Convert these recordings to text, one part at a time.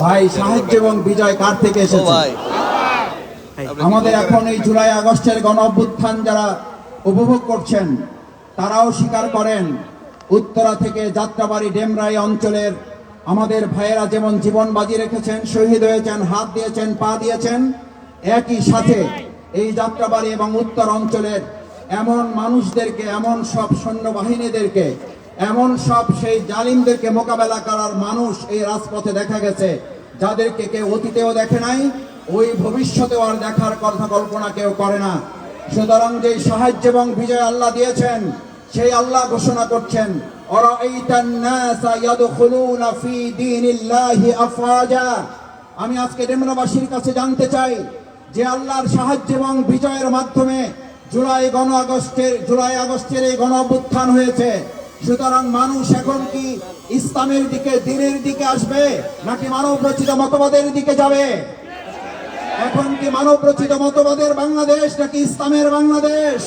ভাই সাহায্য এবং বিজয় কার থেকে এসেছে? আমাদের এখন এই জুলাই আগস্টের গণ অভ্যুত্থান যারা উপভোগ করছেন তারাও স্বীকার করেন উত্তরা থেকে যাত্রাবাড়ি ডেমরাই অঞ্চলের আমাদের ভাইয়েরা যেমন জীবন বাজি রেখেছেন শহীদ হয়েছেন হাত দিয়েছেন পা দিয়েছেন একই সাথে এই যাত্রাবাড়ি এবং উত্তর অঞ্চলের এমন মানুষদেরকে এমন সব সৈন্যবাহিনীদেরকে এমন সব সেই জালিমদেরকে মোকাবেলা করার মানুষ এই রাজপথে দেখা গেছে, যাদেরকে কেউ অতীতেও দেখে নাই, ওই ভবিষ্যতেও আর দেখার কথা কল্পনা কেউ করে না। সুতরাং যে সাহায্য এবং বিজয় আল্লাহ দিয়েছেন, সেই আল্লাহ ঘোষণা করছেন আমি আজকে ডেমরাবাসীর কাছে জানতে চাই যে আল্লাহর সাহায্য এবং বিজয়ের মাধ্যমে জুলাই গণ আগস্টের জুলাই আগস্টের এই গণ অভ্যুত্থান হয়েছে। সুতরাং মানুষ এখন কি ইসলামের দিকে, দিনের দিকে আসবে, নাকি মানব রচিত মতবাদের দিকে যাবে? এখন কি মানব রচিত মতবাদের বাংলাদেশ, নাকি ইসলামের বাংলাদেশ?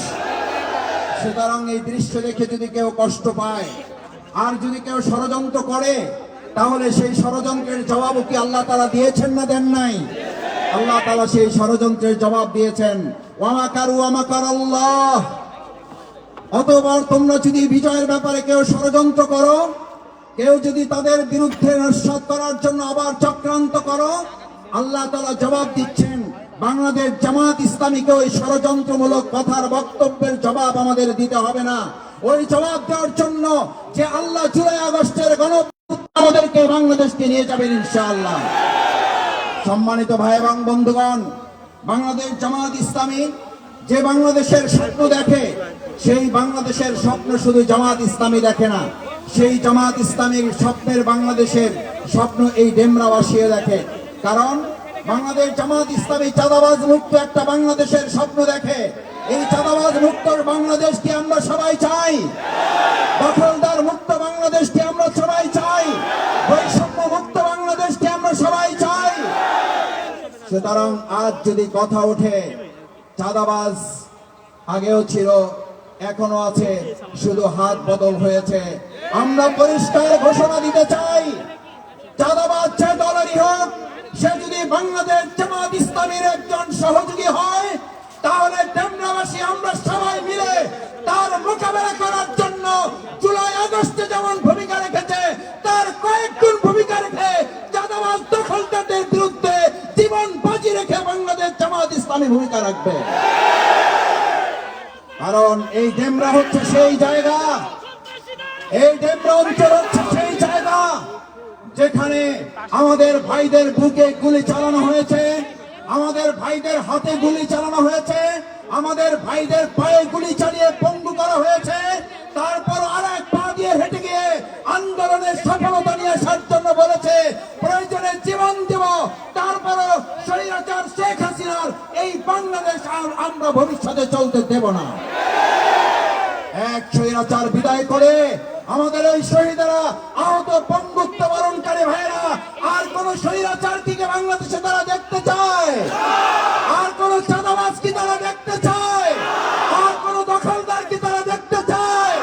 সুতরাং এই দৃশ্য দেখে যদি কেউ কষ্ট পায়, আর যদি কেউ ষড়যন্ত্র করে, তাহলে সেই ষড়যন্ত্রের জবাব কি আল্লাহ তারা দিয়েছেন না দেন নাই? আল্লাহ তালা সেই ষড়যন্ত্রের জবাব দিয়েছেন, ওয়ামাকারু, ওয়ামাকার আল্লাহ। অতবার তোমরা যদি বিজয়ের ব্যাপারে কেউ ষড়যন্ত্র করো, কেউ যদি তাদের বিরুদ্ধে নস্বাত করার জন্য আবার চক্রান্ত করো, আল্লাহ তালা জবাব দিচ্ছেন, বাংলাদেশ জামাত ইসলামীকে ওই ষড়যন্ত্রমূলক কথার বক্তব্যের জবাব আমাদের দিতে হবে না। ওই জবাব দেওয়ার জন্য যে আল্লাহ জুলাই আগস্টের গণ আমাদেরকে বাংলাদেশকে নিয়ে যাবেন ইনশাআল্লাহ। সম্মানিত ভাই এবং বন্ধুগণ, বাংলাদেশ জামাত ইসলামী যে বাংলাদেশের স্বপ্ন দেখে, সেই বাংলাদেশের স্বপ্ন শুধু জামাত ইসলামী দেখে না, সেই জামাত ইসলামীর স্বপ্নের বাংলাদেশের স্বপ্ন এই ডেমরাবাসীও দেখে। কারণ বাংলাদেশ জামাত ইসলামী চাঁদাবাজ মুক্ত একটা বাংলাদেশের স্বপ্ন দেখে। এই চাঁদাবাজ মুক্ত বাংলাদেশকে আমরা সবাই চাই? দখলদার মুক্ত বাংলাদেশকে আমরা সবাই চাই? বৈষম্য মুক্ত বাংলাদেশকে আমরা সবাই চাই? সুতরাং আজ যদি কথা ওঠে চাঁদাবাজ আগেও ছিল, এখনও আছে, শুধু হাত বদল হয়েছে। আমরা পরিষ্কার ঘোষণা দিতে চাই, চাঁদাবাজ যে দলেরই হোক, সে যদি বাংলাদেশ জামাত ইসলামীর একজন সহযোগী হয়, তাহলে আমরা সবাই মিলে তার মোকাবেলা করার জন্য জুলাই আগস্টে যেমন ভূমিকা রাখবে। কারণ এই ডেমরা হচ্ছে সেই জায়গা। এই ডেমরা অঞ্চল হচ্ছে সেই জায়গা যেখানে আমাদের ভাইদের বুকে গুলি চালানো হয়েছে, আমাদের ভাইদের হাতে গুলি চালানো হয়েছে, আমাদের ভাইদের পায়ে গুলি চালিয়ে পঙ্গু করা হয়েছে। তারপর আর এক পা দিয়ে হেঁটে গিয়ে আন্দোলনের সফলতা নিয়ে আসার জন্য বলেছে আমরা ভবিষ্যতে চলতে দেব না। এক স্বৈরাচার বিদায় করে আমাদের ওই শহীদেরা আহত পঙ্গুত্ব বরণকারী ভাইয়েরা, আর কোন স্বৈরাচার দিকে বাংলাদেশে তারা দেখতে চায়? আর কোন চাঁদাবাজ কি তারা দেখতে চায়? আর কোন দখলদার কি তারা দেখতে চায়?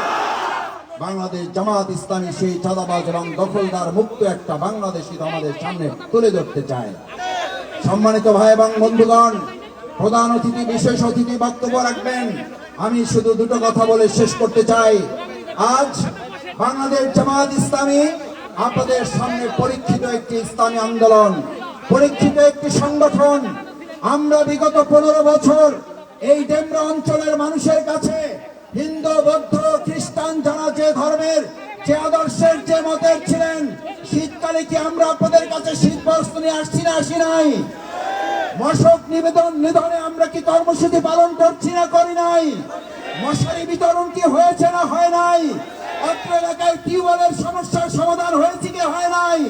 বাংলাদেশ জামাত ইসলামী সেই চাঁদাবাজ এবং দখলদার মুক্ত একটা বাংলাদেশি আমাদের সামনে তুলে ধরতে চায়। সম্মানিত ভাই এবং বন্ধুগণ প্রধান অতিথি, বিশেষ অতিথি বক্তব্য রাখবেন। আমি শুধু দুটো কথা বলে শেষ করতে চাই। আজ বাংলাদেশ জামাত ইসলামী আপনাদের সামনে পরীক্ষিত একটি ইসলামী আন্দোলন, পরীক্ষিত একটি সংগঠন। আমরা বিগত পনেরো বছর এই ডেমরা অঞ্চলের মানুষের কাছে হিন্দু, বৌদ্ধ, খ্রিস্টান যারা যে ধর্মের, যে আদর্শের, যে মতের ছিলেন, শীতকালে কি আমরা আপনাদের কাছে শীত বস্ত্র নিয়ে আসছি না, আসি নাই? মশক নিবেদন নিধনে আমরা কি কর্মসূচি পালন করছি না করি নাই? মশারি বিতরণ কি হয়েছে না হয় নাই? অত্র এলাকায় টিউবওয়েলের সমস্যার সমাধান হয়েছে কি হয় নাই?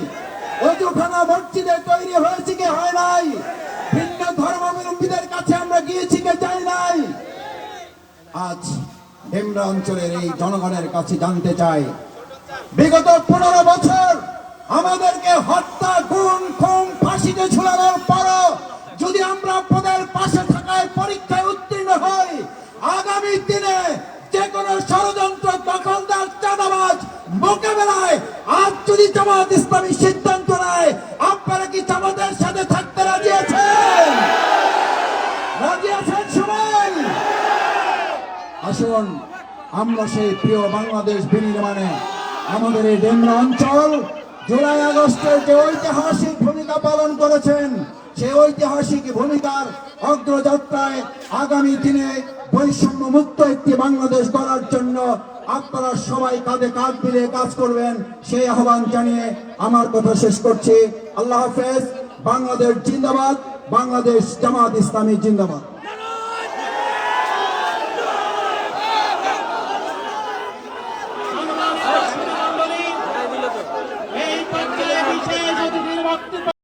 অজুখানা মসজিদে তৈরি হয়েছে কি হয় নাই? ভিন্ন ধর্মাবলম্বীদের কাছে আমরা গিয়েছি কি যাই নাই? আজ ডেমরা অঞ্চলের এই জনগণের কাছে জানতে চাই, বিগত পনেরো বছর আমাদেরকে হত্যা গুণ খুন, ফাঁসিতে ঝুলানোর পরও যদি আমরা পদের পাশে থাকায় পরীক্ষায় উত্তীর্ণ হই, আগামী দিনে যে কোনো ষড়যন্ত্র দখলদার চাঁদাবাজ মোকাবেলায় আজ যদি জামাত ইসলামী সিদ্ধান্ত নেয়, আপনারা কি জামাতের সাথে থাকতে রাজি আছেন? রাজি আছেন সবাই? আসুন, আমরা সেই প্রিয় বাংলাদেশ বিনির্মাণে আমাদের এই ডেমরা অঞ্চল জুলাই আগস্টের যে ঐতিহাসিক ভূমিকা পালন করেছেন সেই ঐতিহাসিক ভূমিকার অগ্রযাত্রায় আগামী দিনে বৈষম্য মুক্ত একটি বাংলাদেশ গড়ার জন্য আপনারা সবাই কাঁধে কাঁধ মিলে কাজ করবেন, সেই আহ্বান জানিয়ে আমার কথা শেষ করছি। আল্লাহ হাফেজ, বাংলাদেশ জিন্দাবাদ, বাংলাদেশ জামাত ইসলামী জিন্দাবাদ।